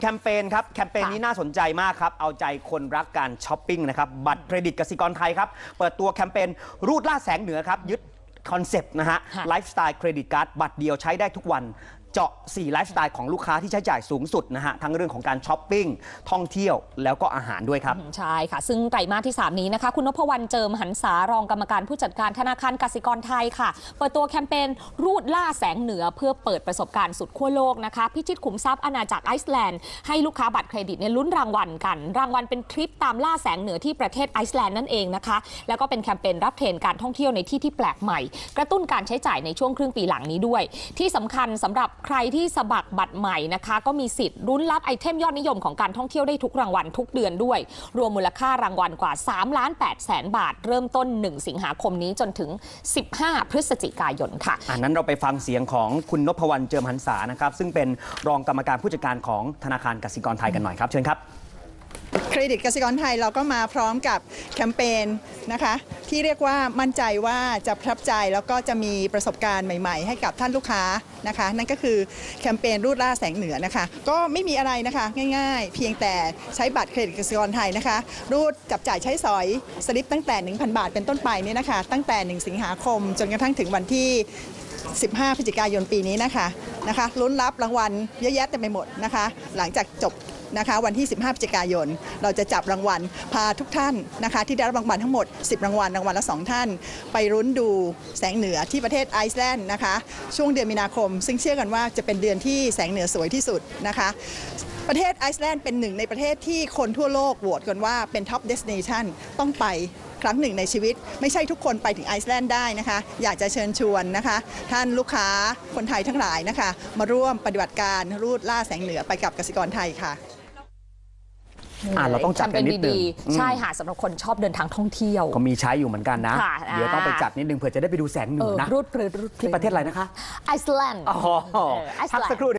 แคมเปญครับ แคมเปญนี้น่าสนใจมากครับ เอาใจคนรักการช้อปปิ้งนะครับ บัตรเครดิตกสิกรไทยครับ เปิดตัวแคมเปญรูดล่าแสงเหนือครับ ยึดคอนเซปต์นะฮะค่ะไลฟ์สไตล์เครดิตการ์ดบัตรเดียวใช้ได้ทุกวัน เจาะ 4 ไลฟ์สไตล์ของลูกค้าที่ใช้จ่ายสูงสุดนะฮะ ทั้งเรื่องของการช้อปปิ้ง ท่องเที่ยวแล้วก็อาหารด้วยครับ ใช่ค่ะ ซึ่งไตรมาสที่ 3 นี้นะคะ คุณนพวรรณเจิมหันษารองกรรมการผู้จัดการธนาคารกสิกรไทยค่ะ เปิดตัวแคมเปญรูดล่าแสงเหนือเพื่อเปิดประสบการณ์สุดขั้วโลกนะคะ พิชิตขุมทรัพย์อาณาจักรไอซ์แลนด์ให้ลูกค้าบัตรเครดิตเนี่ยลุ้นรางวัลกัน รางวัลเป็นทริปตามล่าแสงเหนือที่ประเทศไอซ์แลนด์นั่นเองนะคะ แล้วก็เป็นแคมเปญรับเทรนการท่องเที่ยวในที่ที่แปลกใหม่ กระตุ้นการใช้จ่ายในช่วงครึ่งปีหลังนี้ด้วย ที่สำคัญสำหรับใครที่สบักบัตรใหม่นะคะ ก็มีสิทธิ์รุ้นรับไอเทมยอดนิยมของการท่องเที่ยวได้ทุกรางวัลทุกเดือนด้วย รวมมูลค่ารางวัลกว่า3ล้าน8แสนบาท เริ่มต้น 1 สิงหาคมนี้จนถึง 15 พฤศจิกายนค่ะอันนั้นเราไปฟังเสียงของคุณนพวรรณเจิมหันษานะครับซึ่งเป็นรองกรรมการผู้จัดการของธนาคารกสิกรไทยกันหน่อยครับเชิญครับ เครดิตกสิกรไทยเราก็มาพร้อมกับแคมเปญนะคะ ที่เรียกว่ามั่นใจว่าจะประทับใจแล้วก็จะมีประสบการณ์ใหม่ ๆ ให้กับท่านลูกค้านะคะ นั่นก็คือแคมเปญรูดล่าแสงเหนือนะคะ ก็ไม่มีอะไรนะคะง่ายๆ เพียงแต่ใช้บัตรเครดิตกสิกรไทยนะคะ รูดจับจ่ายใช้สอยสลิปตั้งแต่ 1,000 บาทเป็นต้นไปเนี่ยนะคะ ตั้งแต่ 1 สิงหาคม จนกระทั่งถึงวันที่ 15 พฤศจิกายนปีนี้นะคะนะคะลุ้นรับรางวัลเยอะแยะเต็มไปหมดนะคะ หลังจากจบ นะคะวันที่ 15พฤศจิกายน เราจะจับรางวัล พาทุกท่านนะคะที่ได้รับรางวัลทั้งหมด 10 รางวัลรางวัลละ 2 ท่าน ไปรุ้นดูแสงเหนือที่ประเทศไอซ์แลนด์นะคะช่วงเดือนมีนาคม ซึ่งเชื่อกันว่าจะเป็นเดือนที่แสงเหนือสวยที่สุดนะคะประเทศไอซ์แลนด์เป็นหนึ่งในประเทศที่คนทั่วโลกโหวตกันว่าเป็นท็อปเดสเนชันต้องไปครั้งหนึ่งในชีวิต ไม่ใช่ทุกคนไปถึงไอซ์แลนด์ได้นะคะ อยากจะเชิญชวนนะคะ ท่านลูกค้าคนไทยทั้งหลายนะคะ มาร่วมปฏิบัติการรูดล่าแสงเหนือไปกับกสิกรไทยค่ะ อะเราต้องจัดกันนิดนึงแคมเปญอืมใช่ค่ะสำหรับคนชอบเดินทางท่องเที่ยว ก็มีใช้อยู่เหมือนกันนะค่ะเดี๋ยวต้องไปจัดนิดนึงเผื่อจะได้ไปดูแสงเหนืเอออนะรูดปรืดรูดปที่ประเทศอะไรนะคะไอซ์แลนด์อ๋อเออไอซ์พักแลนสักด์ครู่